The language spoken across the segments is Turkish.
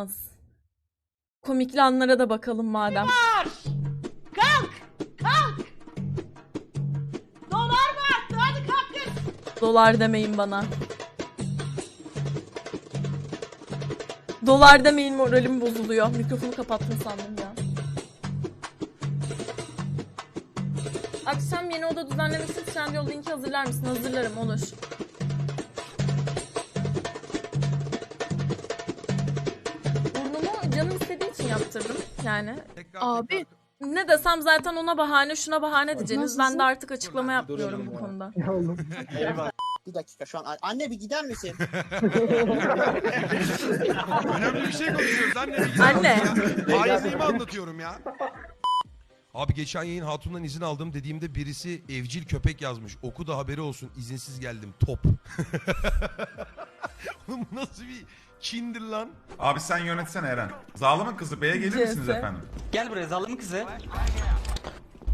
İnanılmaz. Komikli anlara da bakalım madem. Kalk! Kalk! Dolar mı arttı? Hadi kalk kız! Dolar demeyin bana. Dolar demeyin moralim bozuluyor. Mikrofonu kapattım sandım ya. Akşam yeni oda düzenlemek için Trendyol linki hazırlar mısın? Hazırlarım olur. Yaptırdım yani. Abi Ne desem zaten ona bahane şuna bahane diyeceğiniz. Ben de artık açıklama yapmıyorum bu konuda. Bir dakika şu an anne bir gider misin? Önemli bir şey konuşuyoruz anne. bir gider Anne. misin ya? Hainliğimi anlatıyorum ya. Abi geçen yayın Hatun'dan izin aldım dediğimde birisi evcil köpek yazmış. Oku da haberi olsun izinsiz geldim top. Oğlum bu nasıl bir kindir lan? Abi sen yönetsene Eren. Zalımın kızı B'ye gelir misiniz efendim? Gel buraya zalımın kızı.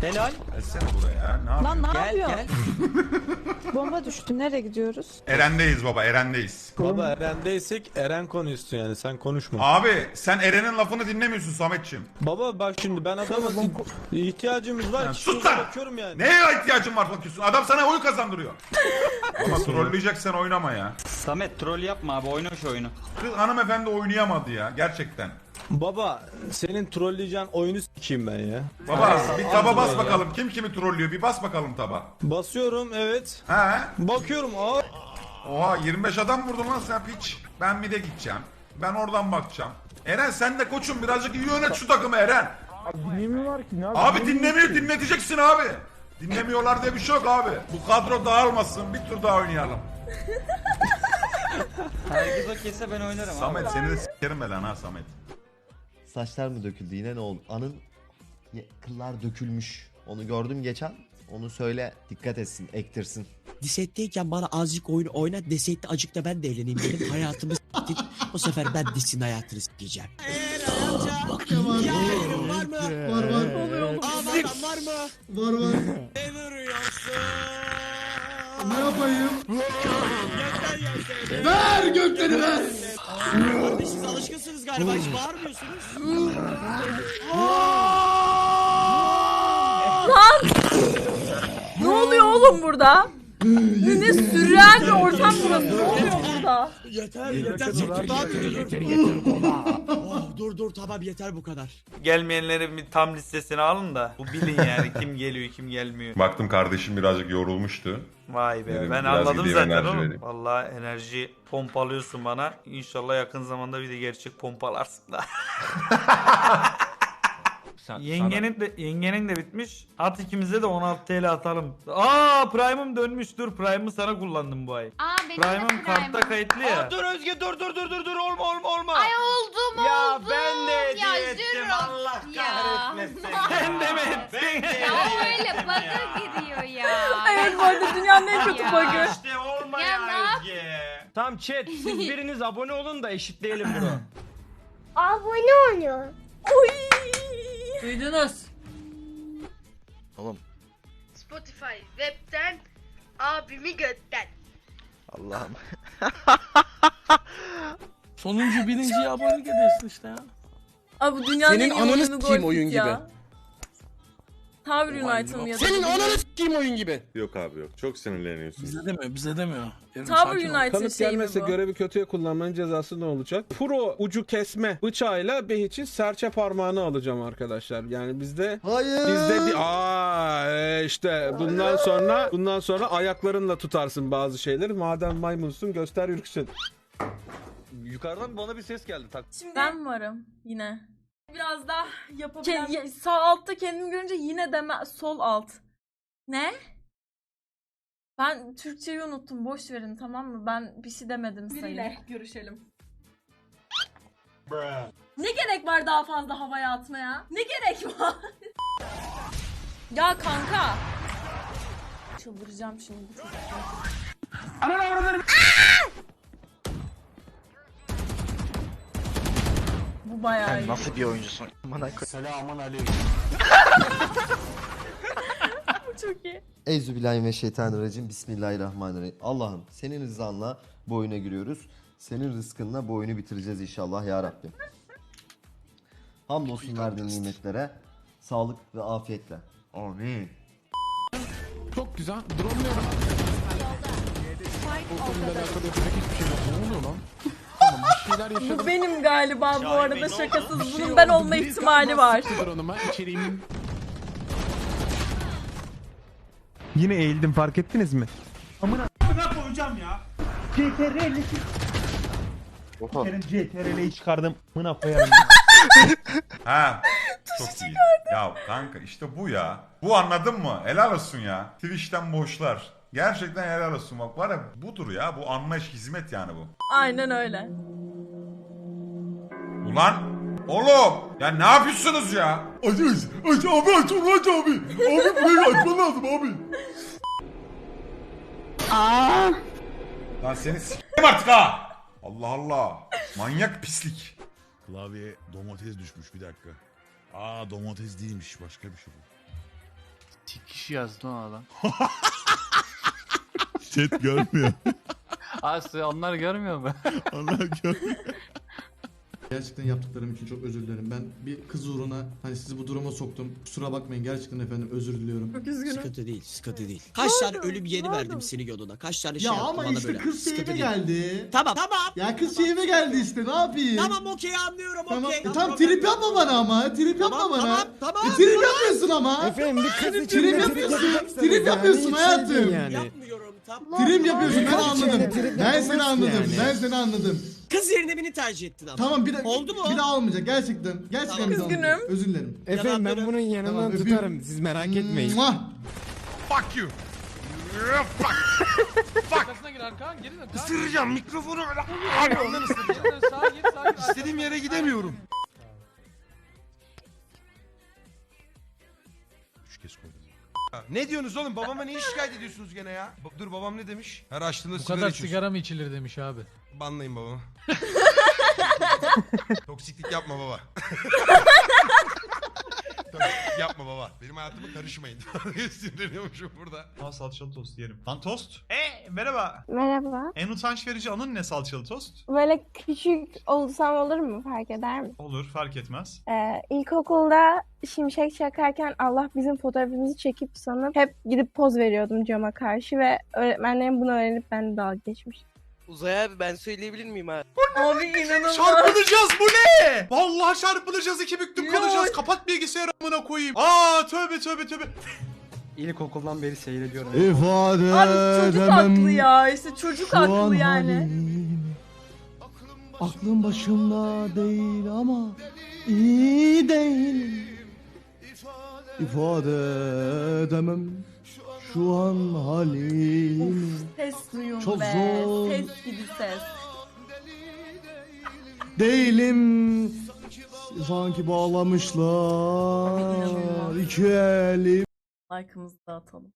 Helal. Gelsene buraya. Ne lan yapıyorsun? ne Gel yapıyor? gel. Bomba düştü. Nereye gidiyoruz? Eren'deyiz baba Eren'deyiz. Baba Eren'deysek Eren konuşsun yani sen konuşma. Abi sen Eren'in lafını dinlemiyorsun Sametçim. Baba bak şimdi ben adama ihtiyacımız var. Ki sus şurada lan! bakıyorum yani. Neye ihtiyacın var bakıyorsun? Adam sana oyun kazandırıyor. Ama trolleyeceksen oynama ya. Samet troll yapma abi oyna şu oyunu. Kız hanımefendi oynayamadı ya gerçekten. Baba senin trolleyeceğin oyunu sikeyim ben ya. Baba bir taba bas bakalım. Kim kimi trollüyor? Bir bas bakalım taba. Basıyorum evet. He? Bakıyorum aa. Oha 25 adam vurdun lan sen piç. Ben bir de gideceğim. Ben oradan bakacağım. Eren sen de koçum birazcık iyi yönet şu takımı Eren. Abi dinlemiyor dinleteceksin abi. Dinlemiyorlar diye bir şey yok abi. Bu kadro dağılmasın bir tur daha oynayalım. Herkes okeyse ben oynarım abi. Samet seni de sikerim ben lan ha Samet. Saçlar mı döküldü yine ne oldu? Anın kıllar dökülmüş. Onu gördüm geçen. Onu söyle dikkat etsin, ektirsin. Disetteyken bana azıcık oyun oyna deseydi acık da ben de eğleneyim dedim. Hayatımı s**tik. Bu sefer ben Dis'in hayatını s**eceğim. Yeğenim var mı? Var var. Aa, var, var mı? Var var. Ne vuruyorsun? ne yapayım? Yeter yeter. Ver gökleri ver. Kardeş siz alışkınsınız galiba hiç bağırmıyorsunuz. Ne oluyor oğlum burada? ne sürreal bir ortam burası. Ne oluyor burada? Yeter yeter. Yeter Oh, dur dur tamam yeter bu kadar. Gelmeyenlerin bir tam listesini alın da. Bu bilin yani kim geliyor kim gelmiyor. Baktım kardeşim birazcık yorulmuştu. Vay be Dedim, ben anladım zaten enerji oğlum. vereyim. Vallahi enerji pompalıyorsun bana. İnşallah yakın zamanda bir de gerçek pompalarsın da. Yengenin de yengenin de bitmiş. At ikimize de 16 TL atalım. Aa Prime'ım dönmüş. Dur Prime'ı sana kullandım bu ay. Aa benim Prime'ım kartta kayıtlı ya. dur Özge dur dur dur dur dur olma olma olma. Ay oldum ya oldum. ben de Ya hediye ettim. Allah Ya. kahretmesin. Sen de mi ettin? Ya o öyle bug'a giriyor ya. Evet bu arada dünyanın en kötü Ya. bug'ı. İşte olma Ya ne yap- Özge. Tamam chat siz biriniz abone olun da eşitleyelim bunu. Abone oluyor. Oy. Duydunuz. Oğlum. Spotify webten abimi götten. Allah'ım. Sonuncu birinciye abonelik ediyorsun işte ya. Abi bu dünyanın Senin en iyi ananı oyunu sikeyim Golf oyun ya. gibi. Tower United'ın ya da. Senin ananı s**eyim oyun gibi. Yok abi yok çok sinirleniyorsun. Bize demiyor, bize demiyor. Yarın Tower sakin ol. United Kanıt şey mi gelmezse bu? görevi kötüye kullanmanın cezası ne olacak? Pro ucu kesme bıçağıyla Behiç'in serçe parmağını alacağım arkadaşlar. Yani bizde Hayır. bizde bir aa e, işte bundan sonra bundan sonra ayaklarınla tutarsın bazı şeyleri. Madem maymunsun göster yürüksün. Yukarıdan bana bir ses geldi. Tak. Şimdi ben varım yine. Biraz daha yapabilen... sağ altta kendimi görünce yine deme... Sol alt. Ne? Ben Türkçeyi unuttum. Boş verin tamam mı? Ben bir şey demedim sayın. Biriyle görüşelim. Ne gerek var daha fazla havaya atmaya? Ne gerek var? ya kanka. Çıldıracağım şimdi bu çocuktan. Bayağı iyi. Nasıl bir oyuncusun? Bana Bu çok iyi. Euzubillahimineşşeytanirracim. Bismillahirrahmanirrahim. Allah'ım senin rızanla bu oyuna giriyoruz. Senin rızkınla bu oyunu bitireceğiz inşallah ya Rabbim. Hamdolsun verdiğin nimetlere. Sağlık ve afiyetle. Amin. Çok güzel. Dronluyorum. Konuyla alakalı yapacak hiçbir şey yok. Ne oluyor lan? Tamam bir şeyler yaşadım. Bu benim galiba bu arada şakasız. Bir şey Bunun ben oldu. olma ihtimali galiba var. sıktı drone'uma. İçeriğimin Yine eğildim fark ettiniz mi? CTRL'yi çıkardım. Mına koyarım. Ha. Çok iyi. Ya kanka işte bu ya. Bu anladın mı? Helal olsun ya. Twitch'ten boşlar. Gerçekten helal olsun bak var ya budur ya bu anlayış hizmet yani bu. Aynen öyle. Ulan oğlum ya ne yapıyorsunuz ya? Aç aç aç abi aç onu aç abi. Abi burayı açman lazım abi. Aa. Lan seni s**eyim artık ha. Allah Allah. Manyak pislik. Klavye domates düşmüş bir dakika. Aa domates değilmiş başka bir şey bu. iki kişi yazdı lan adam. Chat görmüyor. Aslı onlar görmüyor mu? Onlar görmüyor. Gerçekten yaptıklarım için çok özür dilerim. Ben bir kız uğruna hani sizi bu duruma soktum. Kusura bakmayın gerçekten efendim özür diliyorum. Çok üzgünüm. Sıkıntı değil, sıkıntı değil. Kaç tane ölüm yeni verdim senin yoluna. Kaç tane şey Ya yaptım ama bana işte böyle. kız Sıkıntı şeyime değil. geldi. Tamam, tamam. Ya kız şeyime geldi işte ne yapayım? Tamam okey anlıyorum Tamam. okey. E, tam trip yapma bana ama. Trip yapma Tamam, bana. tamam, tamam. E, trip yapıyorsun ama. Efendim bir kız için Trip yapıyorsun. Trip yapıyorsun hayatım. Yapmıyorum tamam. Trip yapıyorsun ben anladım. Ben seni anladım. Ben seni anladım. Kız yerine beni tercih ettin ama. Tamam bir daha Oldu mu? Bir daha olmayacak gerçekten. Gerçekten Tamam. bir daha olmayacak. Üzgünüm. Özür dilerim. Efendim ben bunun yanından Tamam, öpeyim. tutarım. Siz merak etmeyin. Muah. Fuck you. Arkasına gir Arkan geri dön. Isıracağım mikrofonu. Ondan ısıracağım. Sağa git sağa. İstediğim yere gidemiyorum. Üç kez koydum. Ha, Ne diyorsunuz oğlum? Babama niye şikayet ediyorsunuz gene ya? Ba- Dur babam ne demiş? Her açtığında sigara içiyorsun. mı içilir demiş abi. Banlayın babamı. Toksiklik yapma baba. Toksiklik yapma baba. Benim hayatıma karışmayın. Sinirleniyormuşum burada. Aa salçalı tost yerim. Lan tost? E merhaba. Merhaba. En utanç verici anın ne salçalı tost? Böyle küçük olsam olur mu? Fark eder mi? Olur fark etmez. Ee, ilkokulda şimşek çakarken Allah bizim fotoğrafımızı çekip sanıp hep gidip poz veriyordum cama karşı ve öğretmenlerim bunu öğrenip bende dalga geçmiş. Uzay abi ben söyleyebilir miyim abi? Abi inanılmaz. Çarpılacağız bu ne? Vallahi çarpılacağız iki büktüm kalacağız. Kapat bilgisayarı amına koyayım. Aa tövbe tövbe tövbe. İlkokuldan beri seyrediyorum. İfade Abi çocuk haklı ya. İşte çocuk Şu an haklı yani. halim. Aklım başımda değil ama iyi değil. İfade edemem şu an halimi. Ses duyun Çok be. zor. Ses gibi ses. Değilim sanki bağlamışlar iki elim. Like'ımızı da atalım.